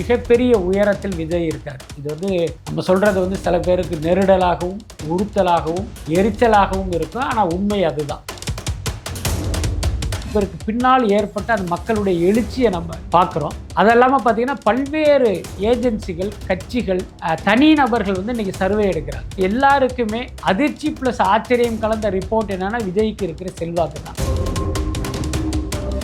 மிகப்பெரிய உயரத்தில் விஜய் இருக்கார். இது வந்து நம்ம சொல்கிறது வந்து சில பேருக்கு நெருடலாகவும் உறுத்தலாகவும் எரிச்சலாகவும் இருக்கும். ஆனால் உண்மை அதுதான். இவருக்கு பின்னால் ஏற்பட்ட அந்த மக்களுடைய எழுச்சியை நம்ம பார்க்குறோம். அது இல்லாமல் பார்த்தீங்கன்னா பல்வேறு ஏஜென்சிகள் கட்சிகள் தனி நபர்கள் வந்து இன்றைக்கி சர்வே எடுக்கிறாங்க. எல்லாருக்குமே அதிர்ச்சி ப்ளஸ் ஆச்சரியம் கலந்த ரிப்போர்ட் என்னன்னா விஜய்க்கு இருக்கிற செல்வாக்கு தான்.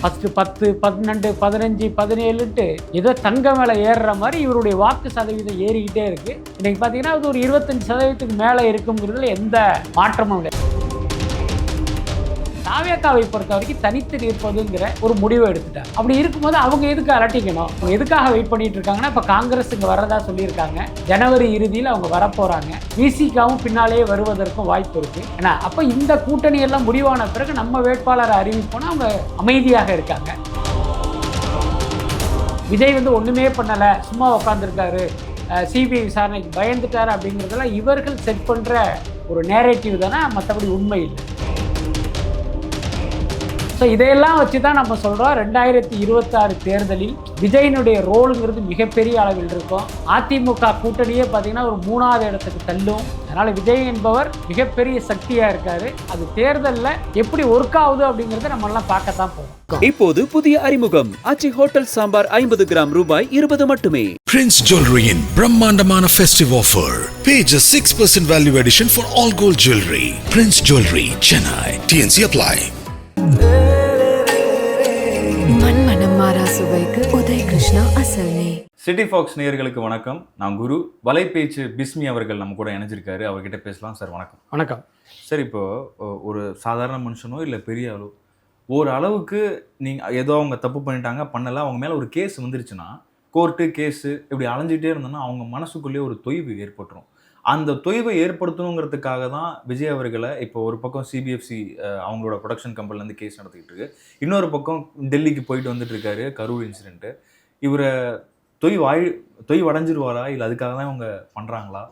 ஃபஸ்ட்டு பத்து பன்னெண்டு பதினஞ்சு பதினேழுன்ட்டு ஏதோ தங்க மேலே ஏறுற மாதிரி இவருடைய வாக்கு சதவீதம் ஏறிக்கிட்டே இருக்குது இன்றைக்கி பார்த்தீங்கன்னா அது ஒரு இருபத்தஞ்சு சதவீதத்துக்கு மேலே இருக்குங்கிறதுல எந்த மாற்றமும் இல்லை. தாவேக்காவை பொறுத்த வரைக்கும் தனித்து நிற்பதுங்கிற ஒரு முடிவை எடுத்துட்டாங்க அப்படி இருக்கும்போது அவங்க எதுக்கு அலட்டிக்கணும் அவங்க எதுக்காக வெயிட் பண்ணிட்டு இருக்காங்கன்னா இப்போ காங்கிரஸ் இங்கே வர்றதா சொல்லியிருக்காங்க. ஜனவரி இறுதியில் அவங்க வரப்போகிறாங்க விசிகாவும் பின்னாலேயே வருவதற்கும் வாய்ப்பு இருக்குது ஏன்னா அப்போ இந்த கூட்டணி எல்லாம் முடிவான பிறகு நம்ம வேட்பாளரை அறிவிப்போம்னா அவங்க அமைதியாக இருக்காங்க. விஜய் வந்து ஒன்றுமே பண்ணலை. சும்மா உட்காந்துருக்காரு சிபிஐ விசாரணைக்கு பயந்துட்டாரு அப்படிங்கிறதெல்லாம் இவர்கள் செட் பண்ணுற ஒரு நேரேட்டிவ் தானே மற்றபடி உண்மை இல்லை. ஸோ இதையெல்லாம் வச்சு தான் நம்ம சொல்கிறோம் ரெண்டாயிரத்தி இருபத்தாறு தேர்தலில் விஜயனுடைய ரோலுங்கிறது மிகப்பெரிய அளவில் இருக்கும். அதிமுக கூட்டணியே பார்த்தீங்கன்னா ஒரு மூணாவது இடத்துக்கு தள்ளும். அதனால் விஜய் என்பவர் மிகப்பெரிய சக்தியாக இருக்கார். அது தேர்தலில் எப்படி ஒர்க் ஆகுது அப்படிங்கிறத நம்ம எல்லாம் பார்க்கத்தான் போகிறோம் இப்போது புதிய அறிமுகம். ஆச்சி ஹோட்டல் சாம்பார் ஐம்பது கிராம் ரூபாய் இருபது மட்டுமே. Prince Jewelry in Brahmandamana festive offer. Pay just 6% value addition for all gold jewelry. Prince Jewelry, Chennai. TNC city fox நேயர்களுக்கு வணக்கம். நான் குரு. வலைபேச்சு பிஸ்மி அவர்கள் நம்ம கூட இணைஞ்சிருக்காரு. அவர்கிட்ட பேசலாம். சார் வணக்கம். வணக்கம். சார் இப்போ ஒ- ஒரு சாதாரண மனுஷனோ இல்லை பெரிய ஆளோ ஒரு அளவுக்கு நீங்கள் ஏதோ அவங்க தப்பு பண்ணிட்டாங்க பண்ணல அவங்க மேலே ஒரு கேஸ் வந்துருச்சுன்னா கோர்ட்டு கேஸு இப்படி அலைஞ்சிட்டே இருந்தோன்னா அவங்க மனசுக்குள்ளேயே ஒரு தொய்வு ஏற்பட்டுரும். அந்த தொய்வை ஏற்படுத்தணுங்கிறதுக்காக தான் விஜய் அவர்களை இப்போ ஒரு பக்கம் சிபிஎஃப்சி அவங்களோட ப்ரொடக்ஷன் கம்பெனிலேருந்து கேஸ் நடத்திக்கிட்டு இருக்கு. இன்னொரு பக்கம் டெல்லிக்கு போயிட்டு வந்துட்டு இருக்காரு கரூர் இன்சிடென்ட்டு இவரை தொய்வு ஆழ் தொய்வு அடைஞ்சிருவாரா இல்லை அதுக்காக தான் இவங்க பண்ணுறாங்களா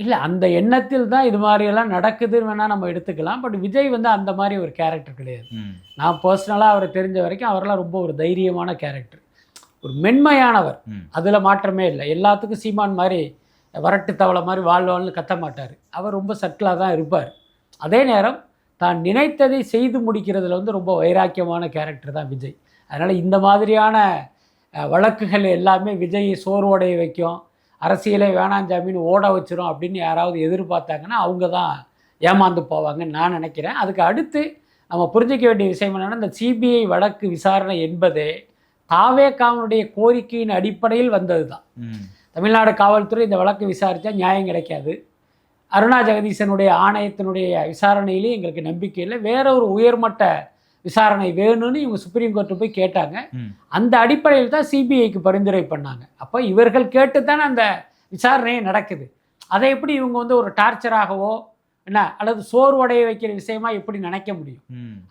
இல்லை அந்த எண்ணத்தில் தான் இது மாதிரியெல்லாம் நடக்குதுன்னு வேணால் நம்ம எடுத்துக்கலாம். பட் விஜய் வந்து அந்த மாதிரி ஒரு கேரக்டர் கிடையாது. நான் பர்சனலாக அவரை தெரிஞ்ச வரைக்கும் அவரெல்லாம் ரொம்ப ஒரு தைரியமான கேரக்டர். ஒரு மென்மையானவர். அதில் மாற்றமே இல்லை. எல்லாத்துக்கும் சீமான் மாதிரி வரட்டு தவளை மாதிரி வாழ்வாள்னு கத்த மாட்டார். அவர் ரொம்ப சட்டிலாக தான் இருப்பார். அதே நேரம் தான் நினைத்ததை செய்து முடிக்கிறதுல வந்து ரொம்ப வைராக்கியமான கேரக்டர் தான் விஜய். அதனால் இந்த மாதிரியான வழக்குகள் எல்லாமே விஜயை சோர்வடைய வைக்கும். அரசியலே வேணாம் ஜாமீன் ஓட வச்சிரும் அப்படின்னு யாராவது எதிர்பார்த்தாங்கன்னா அவங்க தான் ஏமாந்து போவாங்கன்னு நான் நினைக்கிறேன். அதுக்கு அடுத்து நம்ம புரிஞ்சிக்க வேண்டிய விஷயம் என்னென்னா இந்த சிபிஐ வழக்கு விசாரணை என்பதே தாவேக்காவனுடைய கோரிக்கையின் அடிப்படையில் வந்தது தான். தமிழ்நாடு காவல்துறை இந்த வழக்கு விசாரித்தா நியாயம் கிடைக்காது. அருணா ஜெகதீசனுடைய ஆணையத்தினுடைய விசாரணையிலே எங்களுக்கு நம்பிக்கை இல்லை. வேற ஒரு உயர்மட்ட விசாரணை வேணும்னு இவங்க சுப்ரீம் கோர்ட்டு போய் கேட்டாங்க. அந்த அடிப்படையில் தான் சிபிஐக்கு பரிந்துரை பண்ணாங்க. அப்போ இவர்கள் கேட்டு தானே அந்த விசாரணையே நடக்குது. அதை எப்படி இவங்க வந்து ஒரு டார்ச்சராகவோ என்ன அல்லது சோர்வடைய வைக்கிற விஷயமா எப்படி நினைக்க முடியும்?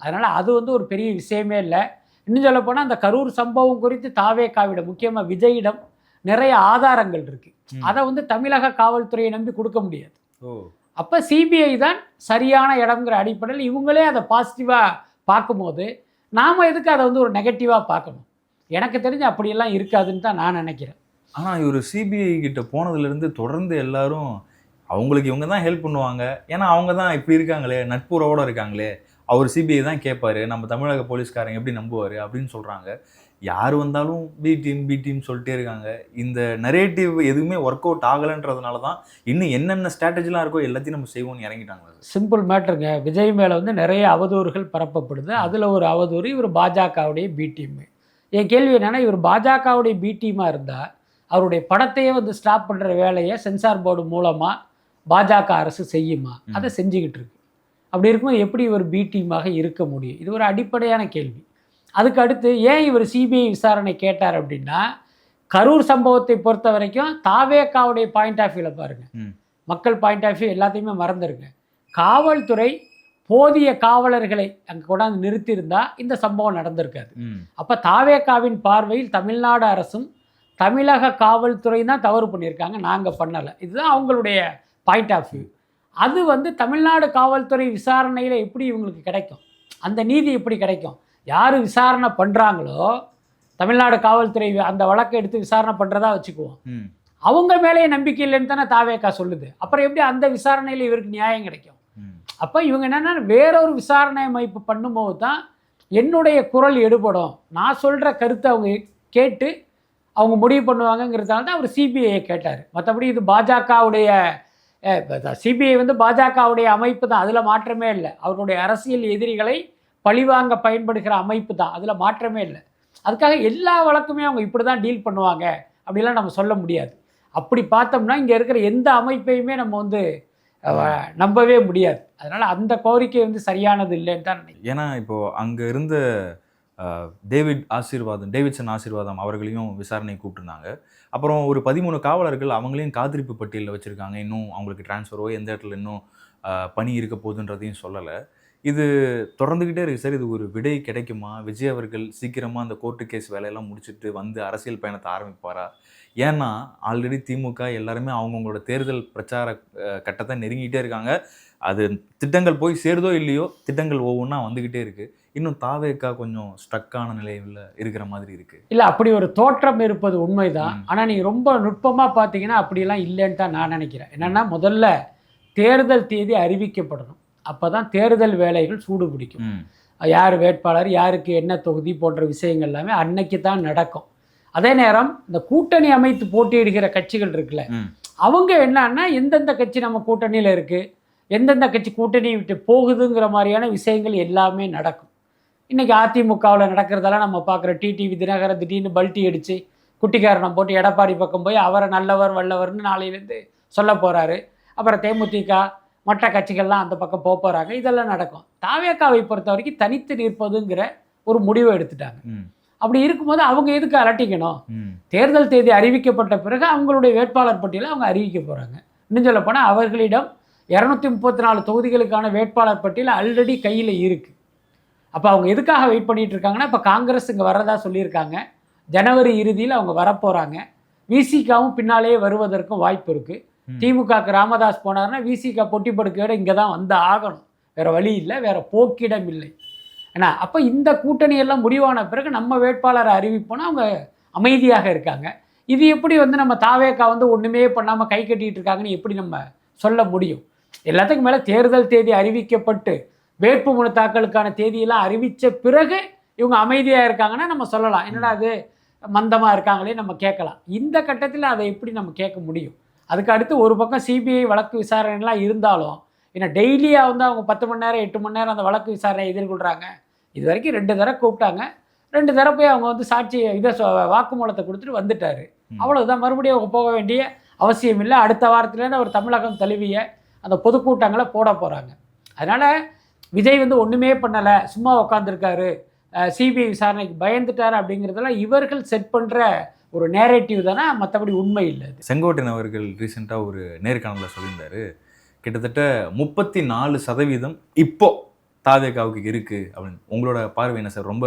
அதனால் அது வந்து ஒரு பெரிய விஷயமே இல்லை. இன்னும் சொல்லப்போனால் அந்த கரூர் சம்பவம் குறித்து தாவேக்காவிடம் முக்கியமாக விஜயிடம் நிறைய ஆதாரங்கள் இருக்குது. அதை வந்து தமிழக காவல்துறையை நம்பி கொடுக்க முடியாது. அப்போ சிபிஐ தான் சரியான இடம்ங்கிற அடிப்படையில் இவங்களே அதை பாசிட்டிவாக பார்க்கும்போது நாம் எதுக்கு அதை வந்து ஒரு நெகட்டிவாக பார்க்கணும்? எனக்கு தெரிஞ்சு அப்படியெல்லாம் இருக்காதுன்னு தான் நான் நினைக்கிறேன். ஆனால் இவர் சிபிஐ கிட்ட போனதுலேருந்து தொடர்ந்து எல்லாரும் அவங்களுக்கு இவங்க தான் ஹெல்ப் பண்ணுவாங்க. ஏன்னா அவங்க தான் இப்படி இருக்காங்களே நட்புறவோட இருக்காங்களே அவர் சிபிஐ தான் கேட்பாரு நம்ம தமிழக போலீஸ்காரங்க எப்படி நம்புவார் அப்படின்னு சொல்கிறாங்க யார் வந்தாலும் பி டீம் பி டீம் சொல்லிட்டே இருக்காங்க. இந்த நரேட்டிவ் எதுவுமே ஒர்க் அவுட் ஆகலைன்றதுனால தான் இன்னும் என்னென்ன ஸ்ட்ராட்டஜிலாம் இருக்கோ எல்லாத்தையும் நம்ம செய்வோம்னு இறங்கிட்டாங்க. சிம்பிள் மேட்ருங்க விஜய் மேலே வந்து நிறைய அவதூறுகள் பரப்பப்படுது. அதில் ஒரு அவதூறு இவர் பாஜகவுடைய பி டீம் என் கேள்வி என்னென்னா இவர் பாஜகவுடைய பி டீமாக இருந்தால் அவருடைய படத்தையே வந்து ஸ்டாப் பண்ணுற வேலையை சென்சார் போர்டு மூலமாக பாஜக அரசு செய்யுமா? அதை செஞ்சுக்கிட்டு இருக்கு. அப்படி இருக்கும்போது எப்படி இவர் பி டீமாக இருக்க முடியும்? இது ஒரு அடிப்படையான கேள்வி. அதுக்கு அடுத்து ஏன் இவர் சிபிஐ விசாரணை கேட்டார் அப்படின்னா கரூர் சம்பவத்தை பொறுத்த வரைக்கும் தாவேக்காவுடைய பாயிண்ட் ஆஃப் வியூவில் பாருங்கள். மக்கள் பாயிண்ட் ஆஃப் வியூ எல்லாத்தையுமே மறந்துருங்க. காவல்துறை போதிய காவலர்களை அங்கே கொண்டாந்து நிறுத்தியிருந்தா இந்த சம்பவம் நடந்திருக்காது. அப்போ தாவேக்காவின் பார்வையில் தமிழ்நாடு அரசும் தமிழக காவல்துறை தான் தவறு பண்ணியிருக்காங்க. நாங்கள் பண்ணலை. இதுதான் அவங்களுடைய பாயிண்ட் ஆஃப் வியூ அது வந்து தமிழ்நாடு காவல்துறை விசாரணையில் எப்படி இவங்களுக்கு கிடைக்கும்? அந்த நீதி எப்படி கிடைக்கும்? யார் விசாரணை பண்ணுறாங்களோ தமிழ்நாடு காவல்துறை அந்த வழக்கை எடுத்து விசாரணை பண்ணுறதா வச்சுக்குவோம். அவங்க மேலேயே நம்பிக்கை இல்லைன்னு தானே தாவேக்கா சொல்லுது. அப்புறம் எப்படி அந்த விசாரணையில் இவருக்கு நியாயம் கிடைக்கும்? அப்போ இவங்க என்னென்னா வேறொரு விசாரணை அமைப்பு பண்ணும்போது தான் என்னுடைய குரல் எடுபடும். நான் சொல்கிற கருத்தை அவங்க கேட்டு அவங்க முடிவு பண்ணுவாங்கங்கிறதால தான் அவர் சிபிஐயை கேட்டார். மற்றபடி இது பாஜகவுடைய சிபிஐ வந்து பாஜகவுடைய அமைப்பு தான். அதில் மாற்றமே இல்லை. அவர்களுடைய அரசியல் எதிரிகளை பழிவாங்க பயன்படுகிற அமைப்பு தான். அதில் மாற்றமே இல்லை. அதுக்காக எல்லா வழக்குமே அவங்க இப்படி தான் டீல் பண்ணுவாங்க. அப்படிலாம் நம்ம சொல்ல முடியாது. அப்படி பார்த்தோம்னா இங்கே இருக்கிற எந்த அமைப்பையுமே நம்ம வந்து நம்பவே முடியாது. அதனால் அந்த கோரிக்கை வந்து சரியானது இல்லைன்னு தான் நினைக்கிறேன். ஏன்னா இப்போது அங்கே இருந்த டேவிட் ஆசீர்வாதம் டேவிட்சன் ஆசீர்வாதம் அவர்களையும் விசாரணை கூப்பிட்டுருந்தாங்க. அப்புறம் ஒரு பதிமூணு காவலர்கள் அவங்களையும் காத்திருப்பு பட்டியலில் வச்சுருக்காங்க. இன்னும் அவங்களுக்கு டிரான்ஸ்ஃபரோ எந்த இடத்துல இன்னும் பணி இருக்க போகுதுன்றதையும் சொல்லலை. இது தொடர்ந்துக்கிட்டே இருக்குது சார். இது ஒரு விடை கிடைக்குமா? விஜய் அவர்கள் சீக்கிரமாக அந்த கோர்ட்டு கேஸ் வேலையெல்லாம் முடிச்சுட்டு வந்து அரசியல் பயணத்தை ஆரம்பிப்பாரா? ஏன்னா ஆல்ரெடி திமுக எல்லாருமே அவங்கவுங்களோட தேர்தல் பிரச்சார கட்டத்தை நெருங்கிட்டே இருக்காங்க. அது திட்டங்கள் போய் சேருதோ இல்லையோ திட்டங்கள் ஒவ்வொன்றா வந்துக்கிட்டே இருக்குது இன்னும் தாவேக்கா கொஞ்சம் ஸ்ட்ரக்கான நிலையில் இருக்கிற மாதிரி இருக்கு. இல்லை அப்படி ஒரு தோற்றம் இருப்பது உண்மைதான். ம். ஆனால் நீங்கள் ரொம்ப நுட்பமாக பார்த்தீங்கன்னா அப்படிலாம் இல்லைன்னு தான் நான் நினைக்கிறேன். என்னென்னா முதல்ல தேர்தல் தேதி அறிவிக்கப்படணும். அப்போ தான் தேர்தல் வேலைகள் சூடு பிடிக்கும். யார் வேட்பாளர் யாருக்கு என்ன தொகுதி போன்ற விஷயங்கள் எல்லாமே அன்னைக்கு தான் நடக்கும். அதே நேரம் இந்த கூட்டணி அமைத்து போட்டியிடுகிற கட்சிகள் இருக்குல்ல அவங்க என்னன்னா எந்தெந்த கட்சி நம்ம கூட்டணியில் இருக்குது எந்தெந்த கட்சி கூட்டணி விட்டு போகுதுங்கிற மாதிரியான விஷயங்கள் எல்லாமே நடக்கும். இன்றைக்கி அதிமுகவில் நடக்கிறதெல்லாம் நம்ம பார்க்குற டிடிவி தினகரன் திடீர்னு பல்ட்டி அடித்து குட்டிக்காரணம் போட்டு எடப்பாடி பக்கம் போய் அவரை நல்லவர் வல்லவர்னு நாளையிலேருந்து சொல்ல போகிறாரு அப்புறம் தேமுதிக மற்ற கட்சிகள்லாம் அந்த பக்கம் போக போகிறாங்க இதெல்லாம் நடக்கும். தாவேக்காவை பொறுத்த வரைக்கும் தனித்து நிற்பதுங்கிற ஒரு முடிவை எடுத்துட்டாங்க. அப்படி இருக்கும்போது அவங்க எதுக்கு அலட்டிக்கணும் தேர்தல் தேதி அறிவிக்கப்பட்ட பிறகு அவங்களுடைய வேட்பாளர் பட்டியலை அவங்க அறிவிக்க போகிறாங்க இன்னும் போனால் அவர்களிடம் இரநூத்தி முப்பத்தி நாலு தொகுதிகளுக்கான வேட்பாளர் பட்டியல் ஆல்ரெடி கையில் இருக்குது அப்போ அவங்க எதுக்காக வெயிட் பண்ணிட்டு இருக்காங்கன்னா இப்போ காங்கிரஸ் இங்கே வர்றதா சொல்லியிருக்காங்க. ஜனவரி இறுதியில் அவங்க வரப்போகிறாங்க விசிகாவும் பின்னாலேயே வருவதற்கும் வாய்ப்பு இருக்குது. திமுகக்கு ராமதாஸ் போனாருன்னா விசிகா பொட்டி படுக்கையோட இங்கே தான் வந்து ஆகணும். வேறு வழி இல்லை வேறு போக்கிடம் இல்லை. ஏன்னா அப்போ இந்த கூட்டணி எல்லாம் முடிவான பிறகு நம்ம வேட்பாளரை அறிவிப்போனா அவங்க அமைதியாக இருக்காங்க. இது எப்படி வந்து நம்ம தாவேக்கா வந்து ஒன்றுமே பண்ணாமல் கை கட்டிட்டு இருக்காங்கன்னு எப்படி நம்ம சொல்ல முடியும்? எல்லாத்துக்கும் மேலே தேர்தல் தேதி அறிவிக்கப்பட்டு வேட்புமனு தாக்கலுக்கான தேதியெல்லாம் அறிவித்த பிறகு இவங்க அமைதியாக இருக்காங்கன்னா நம்ம சொல்லலாம். என்னடா அது மந்தமாக இருக்காங்களே நம்ம கேட்கலாம். இந்த கட்டத்தில் அதை எப்படி நம்ம கேட்க முடியும்? அதுக்கு அடுத்து ஒரு பக்கம் சிபிஐ வழக்கு விசாரணைலாம் இருந்தாலும் ஏன்னா டெய்லியாக வந்து அவங்க பத்து மணி நேரம் எட்டு மணி நேரம் அந்த வழக்கு விசாரணை எதிர்கொள்கிறாங்க இது வரைக்கும் ரெண்டு தடவை கூப்பிட்டாங்க. ரெண்டு தடவை போய் அவங்க வந்து சாட்சி இதை வாக்குமூலத்தை கொடுத்துட்டு வந்துட்டாரு. ம். அவ்வளவுதான். மறுபடியும் அவங்க போக வேண்டிய அவசியம் இல்லை. அடுத்த வாரத்துலேருந்து அவர் தமிழகம் தழுவிய அந்த பொதுக்கூட்டங்களை போட போகிறாங்க அதனால் விஜய் வந்து ஒன்றுமே பண்ணலை சும்மா உட்காந்துருக்காரு சிபிஐ விசாரணைக்கு பயந்துட்டார் அப்படிங்கிறதெல்லாம் இவர்கள் செட் பண்ணுற ஒரு நேரேட்டிவ் தானே மற்றபடி உண்மை இல்லை செங்கோட்டையன் அவர்கள் ரீசெண்டாக ஒரு நேர்காணலில் சொல்லியிருந்தாரு. கிட்டத்தட்ட முப்பத்தி நாலு சதவீதம் இப்போ தாவேகாவுக்கு இருக்கு அப்படின்னு. உங்களோட பார்வை என்ன சார்? ரொம்ப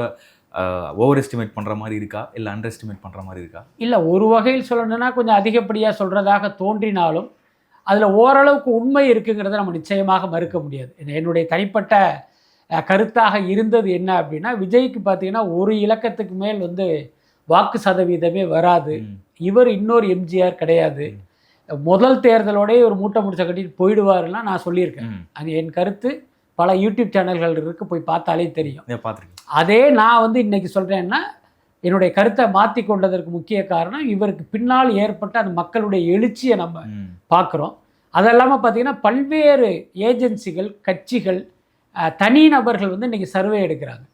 ஓவர் எஸ்டிமேட் பண்ணுற மாதிரி இருக்கா? இல்லை அண்டர் எஸ்டிமேட் பண்ணுற மாதிரி இருக்கா? இல்லை ஒரு வகையில் சொல்லணும்னா கொஞ்சம் அதிகப்படியாக சொல்கிறதாக தோன்றினாலும் அதில் ஓரளவுக்கு உண்மை இருக்குங்கிறத நம்ம நிச்சயமாக மறுக்க முடியாது. என்னுடைய தனிப்பட்ட கருத்தாக இருந்தது என்ன அப்படின்னா விஜய்க்கு பார்த்தீங்கன்னா ஒரு இலக்கத்துக்கு மேல் வந்து வாக்கு சதவீதமே வராது. இவர் இன்னொரு எம்ஜிஆர் கிடையாது. முதல் தேர்தலோடய ஒரு மூட்டை முடிச்ச கட்டிட்டு போயிடுவாருலாம் நான் சொல்லியிருக்கேன். அது என் கருத்து. பல யூடியூப் சேனல்கள் இருக்கு போய் பார்த்தாலே தெரியும். அதே நான் வந்து இன்னைக்கு சொல்கிறேன்னா என்னுடைய கருத்தை மாற்றி கொண்டதற்கு முக்கிய காரணம் இவருக்கு பின்னால் ஏற்பட்ட அந்த மக்களுடைய எழுச்சியை நம்ம பார்க்குறோம். அது இல்லாமல் பார்த்தீங்கன்னா பல்வேறு ஏஜென்சிகள் கட்சிகள் அஹ், தனிநபர்கள் வந்து இன்றைக்கி சர்வே எடுக்கிறாங்க.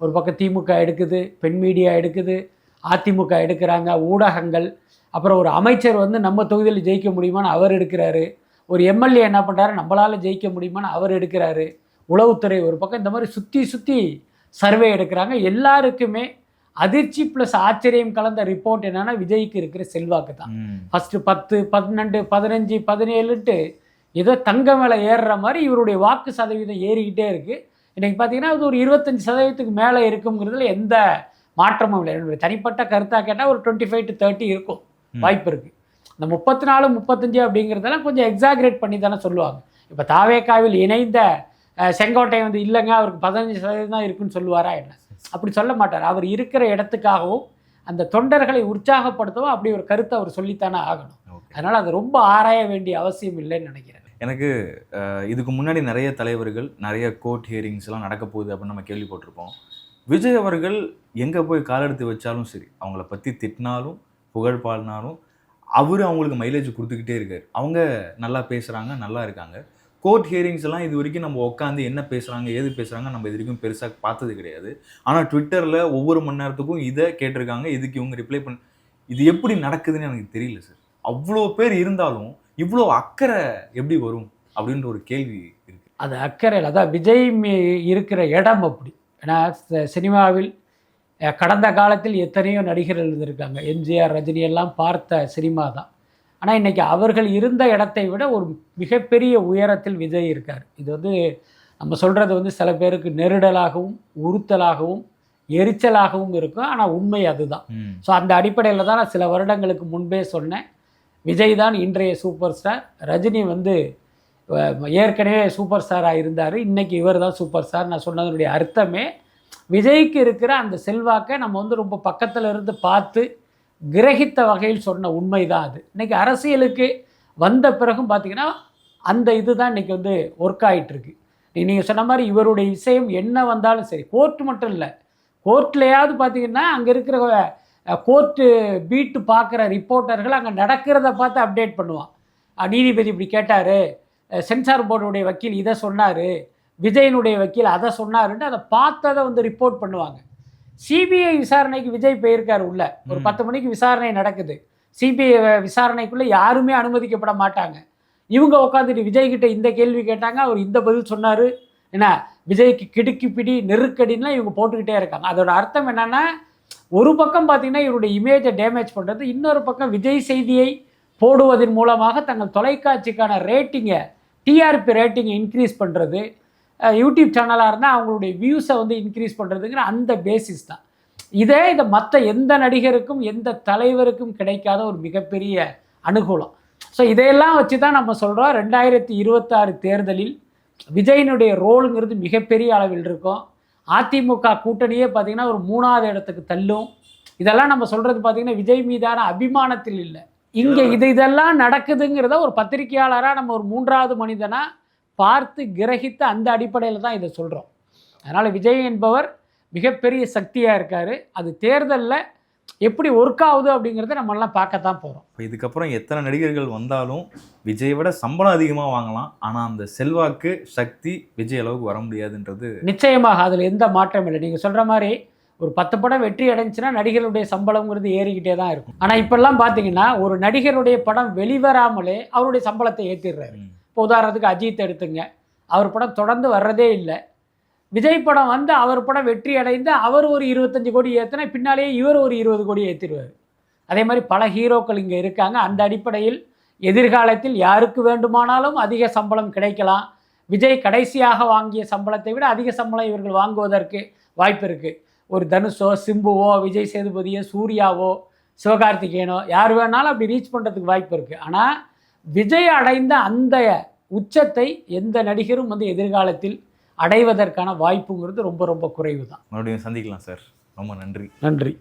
ஒரு பக்கம் திமுக எடுக்குது பெண் மீடியா எடுக்குது அதிமுக எடுக்கிறாங்க ஊடகங்கள். அப்புறம் ஒரு அமைச்சர் வந்து நம்ம தொகுதியில் ஜெயிக்க முடியுமான்னு அவர் எடுக்கிறாரு. ஒரு எம்எல்ஏ என்ன பண்ணுறாரு நம்மளால் ஜெயிக்க முடியுமான்னு அவர் எடுக்கிறாரு. உளவுத்துறை ஒரு பக்கம் இந்த மாதிரி சுற்றி சுற்றி சர்வே எடுக்கிறாங்க. எல்லாருக்குமே அதிர்ச்சி ப்ளஸ் ஆச்சரியம் கலந்த ரிப்போர்ட் என்னன்னா விஜய்க்கு இருக்கிற செல்வாக்கு தான் ஃபஸ்ட்டு பத்து பன்னெண்டு பதினஞ்சு பதினேழுன்ட்டு ஏதோ தங்க மேலே ஏறுற மாதிரி இவருடைய வாக்கு சதவீதம் ஏறிக்கிட்டே இருக்குது இன்றைக்கி பார்த்தீங்கன்னா அது ஒரு இருபத்தஞ்சி சதவீதத்துக்கு மேலே இருக்குங்கிறதுல எந்த மாற்றமும் இல்லை. என்னுடைய தனிப்பட்ட கருத்தாக கேட்டால் ஒரு டுவெண்ட்டி ஃபைவ் டு தேர்ட்டி இருக்கும். வாய்ப்பு இருக்குது இந்த முப்பத்தி நாலு முப்பத்தஞ்சு அப்படிங்கிறதெல்லாம் கொஞ்சம் எக்ஸாகரேட் பண்ணி தானே சொல்லுவாங்க. இப்போ தாவேக்காவில் இணைந்த செங்கோட்டை வந்து இல்லைங்க அவருக்கு பதினஞ்சு சதவீதம் தான் இருக்குன்னு சொல்லுவாரா என்ன? அப்படி சொல்ல மாட்டார். அவர் இருக்கிற இடத்துக்காகவும் அந்த தொண்டர்களை உற்சாகப்படுத்தவும் அப்படி ஒரு கருத்தை அவர் சொல்லித்தானே ஆகணும். அதனால் அது ரொம்ப ஆராய வேண்டிய அவசியம் இல்லைன்னு நினைக்கிறேன். எனக்கு இதுக்கு முன்னாடி நிறைய தலைவர்கள் நிறைய கோர்ட் ஹியரிங்ஸ் எல்லாம் நடக்க போகுது அப்படின்னு நம்ம கேள்விப்பட்டிருப்போம். விஜய் அவர்கள் எங்கே போய் காலெடுத்து வச்சாலும் சரி அவங்கள பற்றி திட்டினாலும் புகழ் பாடினாலும் அவர் அவங்களுக்கு மைலேஜ் கொடுத்துக்கிட்டே இருக்காரு. அவங்க நல்லா பேசுகிறாங்க நல்லா இருக்காங்க. கோர்ட் ஹியரிங்ஸ் எல்லாம் இது வரைக்கும் நம்ம உட்காந்து என்ன பேசுகிறாங்க ஏது பேசுகிறாங்க நம்ம இது வரைக்கும் பெருசாக பார்த்தது கிடையாது. ஆனால் ட்விட்டரில் ஒவ்வொரு மணி நேரத்துக்கும் இதை கேட்டிருக்காங்க இதுக்கு இவங்க ரிப்ளை பண்ண இது எப்படி நடக்குதுன்னு எனக்கு தெரியல சார் அவ்வளோ பேர் இருந்தாலும் இவ்வளோ அக்கறை எப்படி வரும் அப்படின்ற ஒரு கேள்வி இருக்குது அது அக்கறையில் அதான் விஜய் இருக்கிற இடம் அப்படி. ஏன்னா சினிமாவில் கடந்த காலத்தில் எத்தனையோ நடிகர்கள் இருந்திருக்காங்க. எம்ஜிஆர் ரஜினி எல்லாம் பார்த்த சினிமா தான். ஆனால் இன்னைக்கு அவர்கள் இருந்த இடத்தை விட ஒரு மிகப்பெரிய உயரத்தில் விஜய் இருக்கார். இது வந்து நம்ம சொல்கிறது வந்து சில பேருக்கு நெருடலாகவும் உறுத்தலாகவும் எரிச்சலாகவும் இருக்கும். ஆனால் உண்மை அதுதான். ஸோ அந்த அடிப்படையில் தான் நான் சில வருடங்களுக்கு முன்பே சொன்னேன். விஜய் தான் இன்றைய சூப்பர் ஸ்டார். ரஜினி வந்து ஏற்கனவே சூப்பர் ஸ்டாராக இருந்தார். இன்னைக்கு இவர் தான் சூப்பர் ஸ்டார் நான் சொன்னதனுடைய அர்த்தமே விஜய்க்கு இருக்கிற அந்த செல்வாக்கை நம்ம வந்து ரொம்ப பக்கத்தில் இருந்து பார்த்து கிரகித்த வகையில் சொன்ன உண்மை தான் அது. இன்றைக்கி அரசியலுக்கு வந்த பிறகும் பார்த்தீங்கன்னா அந்த இதுதான் இன்றைக்கி வந்து ஒர்க் ஆகிட்டுருக்கு நீங்கள் சொன்ன மாதிரி இவருடைய விஷயம் என்ன வந்தாலும் சரி கோர்ட் மட்டும் இல்லை. கோர்ட்லையாவது பார்த்தீங்கன்னா அங்கே இருக்கிற கோர்ட்டு பீட்டு பார்க்குற ரிப்போர்ட்டர்கள் அங்கே நடக்கிறத பார்த்து அப்டேட் பண்ணுவான். நீதிபதி இப்படி கேட்டார் சென்சார் போர்டுடைய வக்கீல் இதை சொன்னார் விஜயனுடைய வக்கீல் அதை சொன்னாருன்ட்டு அதை பார்த்ததை வந்து ரிப்போர்ட் பண்ணுவாங்க. சிபிஐ விசாரணைக்கு விஜய் போயிருக்காரு உள்ள. ஒரு. பத்து மணிக்கு விசாரணை நடக்குது. சிபிஐ விசாரணைக்குள்ளே யாருமே அனுமதிக்கப்பட மாட்டாங்க. இவங்க உட்காந்துட்டு விஜய் கிட்ட இந்த கேள்வி கேட்டாங்க அவர் இந்த பதில் சொன்னார். என்ன விஜய்க்கு கிடுக்கி பிடி நெருக்கடின்லாம் இவங்க போட்டுக்கிட்டே இருக்காங்க. அதோட அர்த்தம் என்னன்னா ஒரு பக்கம் பார்த்தீங்கன்னா இவருடைய இமேஜை டேமேஜ் பண்ணுறது இன்னொரு பக்கம் விஜய் செய்தியை போடுவதன் மூலமாக தங்கள் தொலைக்காட்சிக்கான ரேட்டிங்கை டிஆர்பி ரேட்டிங்கை இன்க்ரீஸ் பண்ணுறது யூடியூப் சேனலாக இருந்தால் அவங்களுடைய வியூஸை வந்து இன்க்ரீஸ் பண்ணுறதுங்கிற அந்த பேசிஸ் தான். இதே இதை மற்ற எந்த நடிகருக்கும் எந்த தலைவருக்கும் கிடைக்காத ஒரு மிகப்பெரிய அனுகூலம். ஸோ இதையெல்லாம் வச்சு தான் நம்ம சொல்கிறோம் ரெண்டாயிரத்தி இருபத்தாறு தேர்தலில் விஜயனுடைய ரோலுங்கிறது மிகப்பெரிய அளவில் இருக்கும். அதிமுக கூட்டணியே பார்த்திங்கன்னா ஒரு மூணாவது இடத்துக்கு தள்ளும். இதெல்லாம் நம்ம சொல்கிறது பார்த்திங்கன்னா விஜய் மீதான அபிமானத்தில் இல்லை. இங்கே இது இதெல்லாம் நடக்குதுங்கிறத ஒரு பத்திரிகையாளராக நம்ம ஒரு மூன்றாவது மனிதனாக பார்த்து கிரகித்து அந்த அடிப்படையில் தான் இதை சொல்கிறோம் அதனால் விஜய் என்பவர் மிகப்பெரிய சக்தியாக இருக்கார். அது தேர்தலில் எப்படி ஒர்க் ஆகுது அப்படிங்கிறத நம்மெல்லாம் பார்க்கத்தான் போகிறோம் இப்போ இதுக்கப்புறம் எத்தனை நடிகர்கள் வந்தாலும் விஜயை விட சம்பளம் அதிகமாக வாங்கலாம். ஆனால் அந்த செல்வாக்கு சக்தி விஜய் அளவுக்கு வர முடியாதுன்றது நிச்சயமாக அதில் எந்த மாற்றம் இல்லை. நீங்கள் சொல்கிற மாதிரி ஒரு பத்து படம் வெற்றி அடைஞ்சுன்னா நடிகருடைய சம்பளம்ங்கிறது ஏறிக்கிட்டே தான் இருக்கும். ஆனால் இப்போல்லாம் பார்த்தீங்கன்னா ஒரு நடிகருடைய படம் வெளிவராமலே அவருடைய சம்பளத்தை ஏற்றிடுறாரு. இப்போ உதாரணத்துக்கு அஜித் எடுத்துங்க. அவர் படம் தொடர்ந்து வர்றதே இல்லை. விஜய் படம் வந்து அவர் படம் வெற்றி அடைந்து அவர் ஒரு இருபத்தஞ்சு கோடி ஏற்றினா பின்னாலேயே இவர் ஒரு இருபது கோடி ஏற்றிடுவார் அதே மாதிரி பல ஹீரோக்கள் இங்கே இருக்காங்க. அந்த அடிப்படையில் எதிர்காலத்தில் யாருக்கு வேண்டுமானாலும் அதிக சம்பளம் கிடைக்கலாம். விஜய் கடைசியாக வாங்கிய சம்பளத்தை விட அதிக சம்பளம் இவர்கள் வாங்குவதற்கு வாய்ப்பு இருக்குது ஒரு தனுஷோ சிம்புவோ விஜய் சேதுபதியோ சூர்யாவோ சிவகார்த்திகேயனோ யார் வேணாலும் அப்படி ரீச் பண்ணுறதுக்கு வாய்ப்பு இருக்குது ஆனால் விஜய் அடைந்த அந்த உச்சத்தை எந்த நடிகரும் வந்து எதிர்காலத்தில் அடைவதற்கான வாய்ப்புங்கிறது ரொம்ப ரொம்ப குறைவு தான் மறுபடியும் சந்திக்கலாம் சார் ரொம்ப நன்றி நன்றி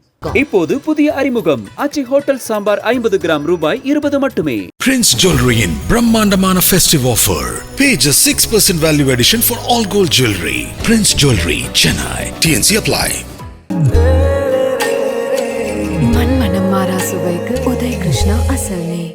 இப்போது புதிய அறிமுகம் ஆச்சி ஹோட்டல் சாம்பார் ஐம்பது கிராம் ரூபாய் இருபது மட்டுமே Prince Jewelry in Brahmandamana festive offer. Pay just 6% value addition for all gold jewelry. Prince Jewelry, Chennai. TNC apply. மண்மனம் மாறா சுவைக்கு உதய் கிருஷ்ணா அசல் நெய்